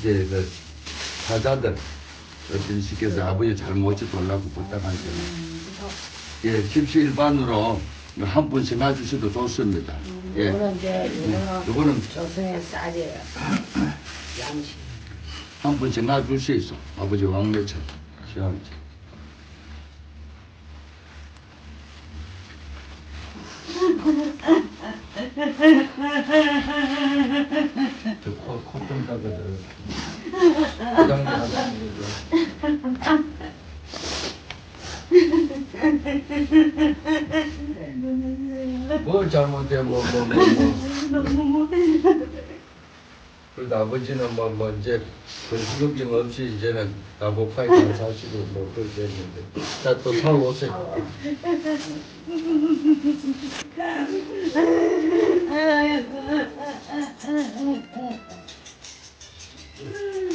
이제 그 사자들 어떤 식에서 아버지 잘못이 돌라고 부탁하시는 예, 십시 일반으로 한 분씩 놔주셔도 좋습니다. 예, 이거는 이제 이거는 이거는 조선의 쌀이에요. 양식. 한 분씩 놔줄 수 있어. 아버지 왕래천 시원지. 저코좀 닦아줘. 뭘 잘못해 뭐 뭐 뭐 뭐. 그래도 아버지는 뭐, 뭐 이제 근수급증 없이 이제는 나고파이 다 사시고 뭐 그렇게 했는데 자 또 타고 오세요. 우리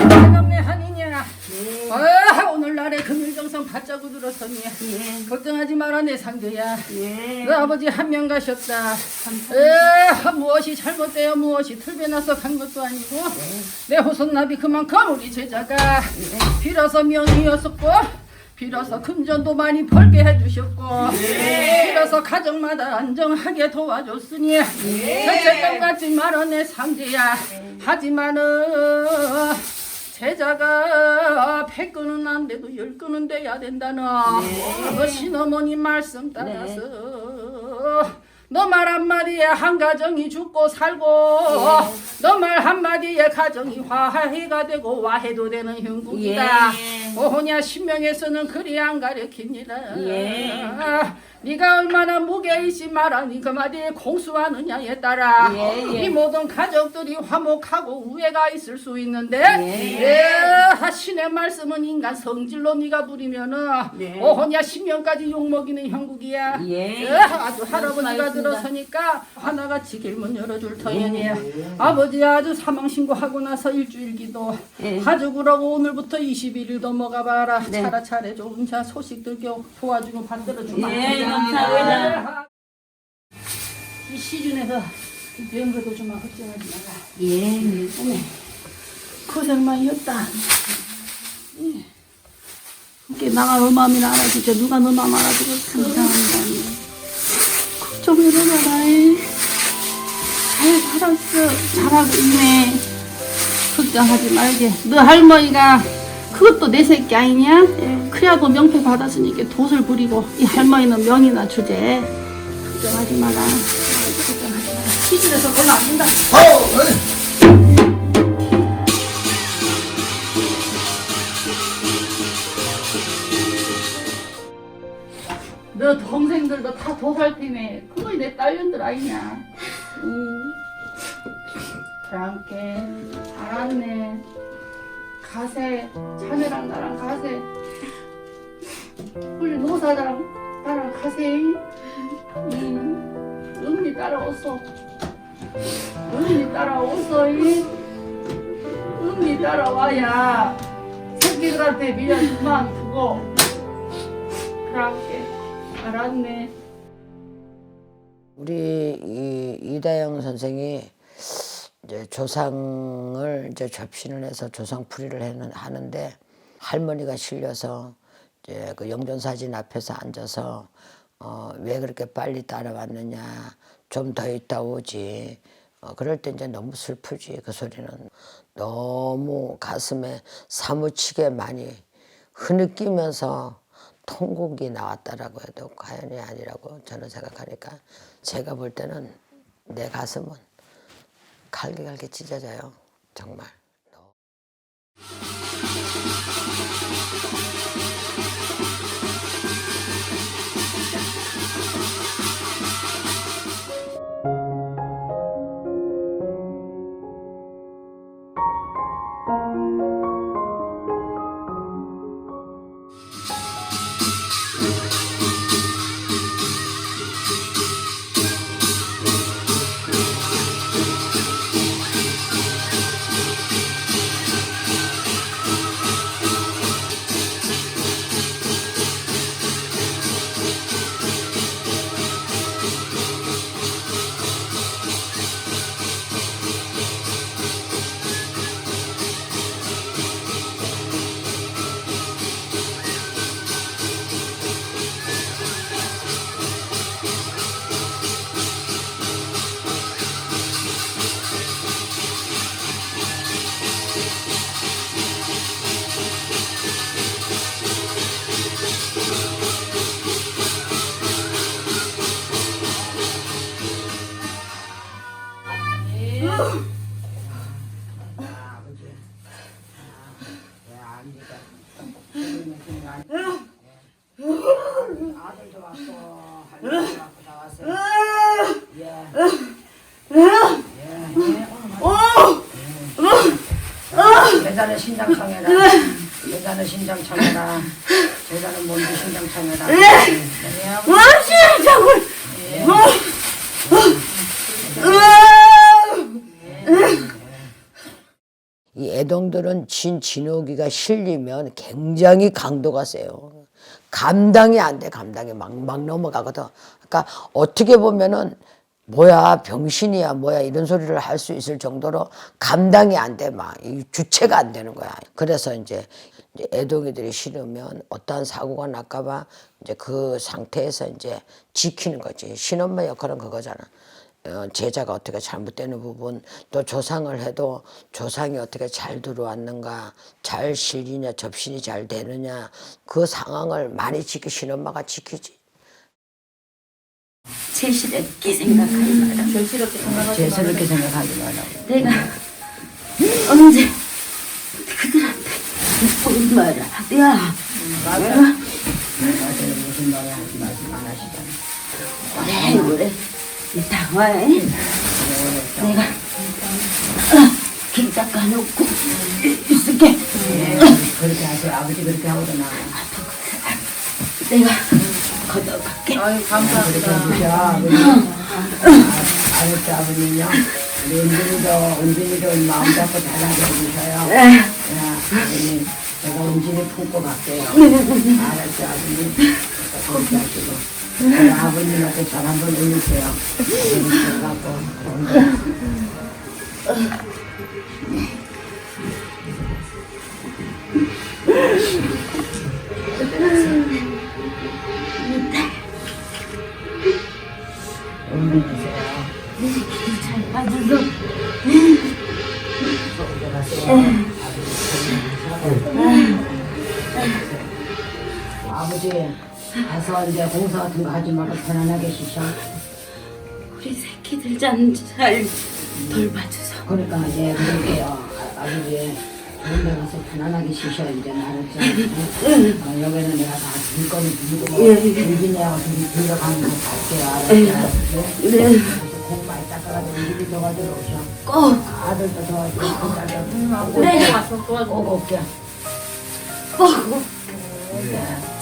예. 대감네 아니냐. 아 오늘날에 금일정성 바짜고 들어섰니. 걱정하지 마라 내 상대야. 너 아버지 한 명 가셨다. 에 무엇이 잘못되어 무엇이 틀배나서 간 것도 아니고 내 호손나비 그만큼 우리 제자가 빌어서 명이었었고 빌어서 금전도 많이 벌게 해주셨고 빌어서 가정마다 안정하게 도와줬으니 죄책감 갖지 말아 내 상제야 하지만은 제자가 백 건은 안 돼도 열 건은 돼야 된다는 너 신어머니 말씀 따라서 너 말 한마디에 한 가정이 죽고 살고 너 말 한마디에 가정이 화해가 되고 와해도 되는 형국이다. 오호냐 신명에서는 그리 안 가르칩니다 네가 얼마나 무게이시 말하니 그 말이 공수하느냐에 따라 이 모든 가족들이 화목하고 우애가 있을 수 있는데 예, 신의 말씀은 인간 성질로 네가 부리면은 오호냐 신명까지 욕먹이는 형국이야. 예, 아주 할아버지가 들어서니까 하나같이 길문 열어줄 터이니 아버지 아주 사망 신고하고 나서 일주일 기도 가족으로고 오늘부터 21일 넘어가봐라. 차라차례 좋은 자 소식들 겨 도와주고 받들어 주마. 예, 감사합니다. 이 시즌에서 병거도 좀 걱정하지 마라 예. 고생 많이 했다. 예. 이게 나가 마음이나 알아주죠 누가 너 마음 알아주고 감사합니다. 걱정해라 잘 살았어. 잘하고 있네. 걱정하지 말게. 너 할머니가 그것도 내 새끼 아니냐? 그래도 명패 받았으니까 돛을 부리고 이 할머니는 명이나 주제. 걱정하지 마라. 걱정하지 마라 시집에서 별로 안 된다 너 동생들도 다 도살팀에 그거 내 딸년들 아니냐? 음. 그랑께 알았네 가세 자네랑 나랑 가세. 우리 노사장 나랑 가세. 응 은미 따라오소 은미 따라오소 이 은미 따라와야 새끼들한테 미련 그만 두고 그랑께 알았네. 우리 이 이다영 선생이 이제 조상을 이제 접신을 해서 조상풀이를 하는, 하는데 할머니가 실려서 이제 그 영존 사진 앞에서 앉아서 어, 왜 그렇게 빨리 따라왔느냐 좀 더 있다 오지 어, 그럴 때 이제 너무 슬프지 그 소리는. 너무 가슴에 사무치게 많이 흐느끼면서 통곡이 나왔다라고 해도 과연이 아니라고 저는 생각하니까 제가 볼 때는 내 가슴은 갈기갈기 찢어져요 정말. 대단한 신장 청해라. 대단한 신장 청해라. 대단한 뭔지 신장 청해라. 이 애동들은 진 진호기가 실리면 굉장히 강도가 세요. 감당이 안 돼, 감당이 막, 막 넘어가거든. 그러니까 어떻게 보면은 뭐야, 병신이야, 뭐야, 이런 소리를 할 수 있을 정도로 감당이 안 돼, 막. 이 주체가 안 되는 거야. 그래서 이제, 애동이들이 싫으면 어떠한 사고가 날까봐 이제 그 상태에서 이제 지키는 거지. 신엄마 역할은 그거잖아. 어, 제자가 어떻게 잘못되는 부분 또 조상을 해도 조상이 어떻게 잘 들어왔는가 잘 실리냐 접신이 잘 되느냐 그 상황을 많이 지키신 엄마가 지키지. 제시럽게 생각하지 마라. 절실하게 생각하지 제스럽게 생각하지 말라고 내가 언제 그들한테 돈 말을 하랴. 맞아요 무슨 말을 하지 안 하시잖아. 그래 그래. 이따가 내가 길 닦아놓고 있을게. 그렇게 하세요 아버지 그렇게 하거든 내가 걷어갈게. 아유 감사합니다 아버지 아버님요 우리 은진이도 은진이도 마음 잡고 네. 야, 아버님, 제가 은진이 품고 갈게요. 알았죠, 아버님? 그렇게 하시고. 제가 아버님한테 잘 한번. 잘 봐줘서 아버지, 가서 이제 공사 같은 거 하지 말고 편안하게 쉬셔. 우리 새끼들 잘 돌봐줘서. 그러니까 이제 그렇게요. 아, 아버지 좋은 데 가서 편안하게 쉬셔 이제 알았죠? 어, 여기는 내가 다 물건을 들고 예, 예. 들기냐고 둘이 들어가는 거 갈게요. 알았죠? 네? 네. 그래서 공 많이 따 닦아가지고 일이 도와주러 오셔. 꼭, 아들도 도와주고 네. 꼭 올게. 꼭.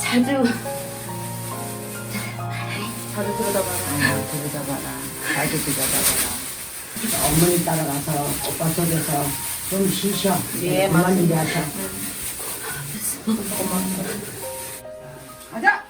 자주. 자주 들여다봐라. 아, 들여다봐라. 자주 들여다봐라. 어머니 따라가서 오빠 속에서 좀 쉬셔. 예, 그만 맞습니다. 일이 하셔. 가자.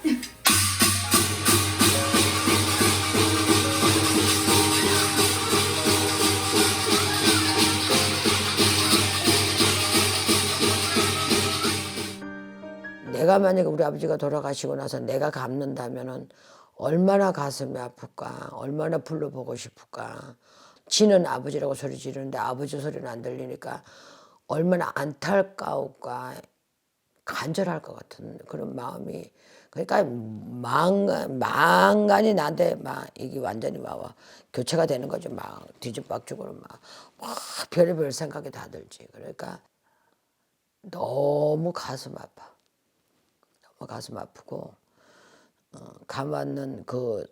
내가 만약에 우리 아버지가 돌아가시고 나서 내가 갚는다면은 얼마나 가슴이 아플까, 얼마나 불러보고 싶을까. 지는 아버지라고 소리 지르는데 아버지 소리는 안 들리니까 얼마나 안타까울까, 간절할 것 같은 그런 마음이. 그러니까 망, 망간이 나한테 막 이게 완전히 막 교체가 되는 거죠. 막 뒤집박죽으로 막, 막 별의별 생각이 다 들지. 그러니까 너무 가슴 아파. 너무 가슴 아프고 어, 가맞는 그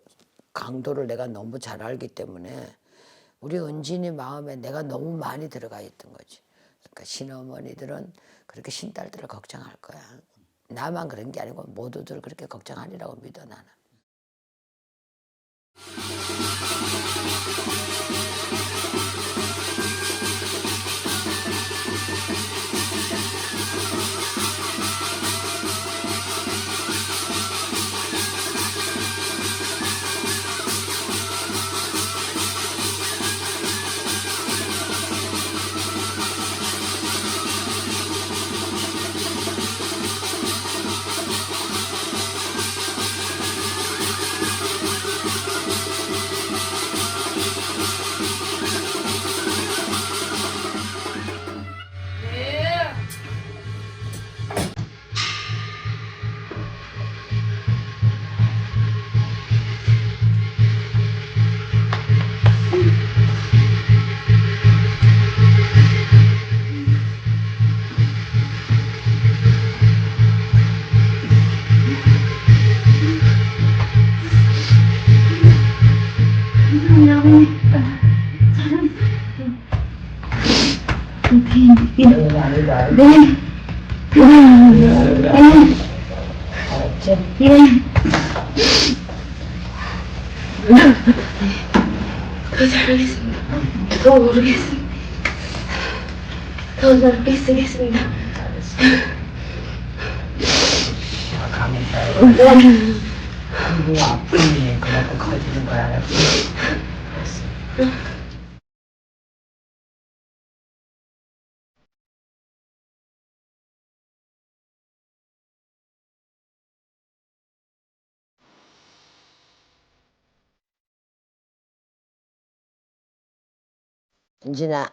강도를 내가 너무 잘 알기 때문에 우리 은진이 마음에 내가 너무 많이 들어가 있던 거지. 그러니까 신어머니들은 그렇게 신딸들을 걱정할 거야. 나만 그런 게 아니고 모두들 그렇게 걱정하리라고 믿어 나는. 더 잘하겠습니다. 더 모르겠습니다. 더 넓게 쓰겠습니다. 그 아픔이 그만큼 커지는 거야. 알았지? 은진아,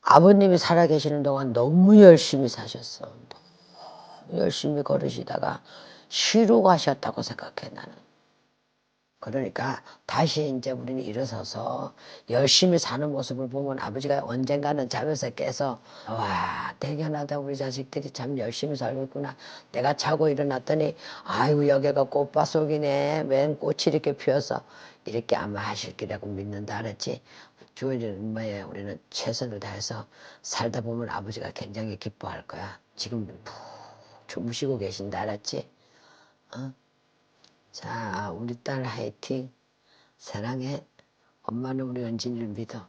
아버님이 살아계시는 동안 너무 열심히 사셨어. 너무 열심히 걸으시다가 쉬러 가셨다고 생각해, 나는. 그러니까 다시 이제 우리는 일어서서 열심히 사는 모습을 보면 아버지가 언젠가는 잠에서 깨서 와 대견하다 우리 자식들이 참 열심히 살고 있구나 내가 자고 일어났더니 아이고 여기가 꽃밭 속이네 맨 꽃이 이렇게 피어서 이렇게 아마 하실 거라고 믿는다 알았지 주어진 뭐에 우리는 최선을 다해서 살다 보면 아버지가 굉장히 기뻐할 거야 지금 푹 주무시고 계신다 알았지 어? 자, 우리 딸 화이팅. 사랑해. 엄마는 우리 은진이를 믿어.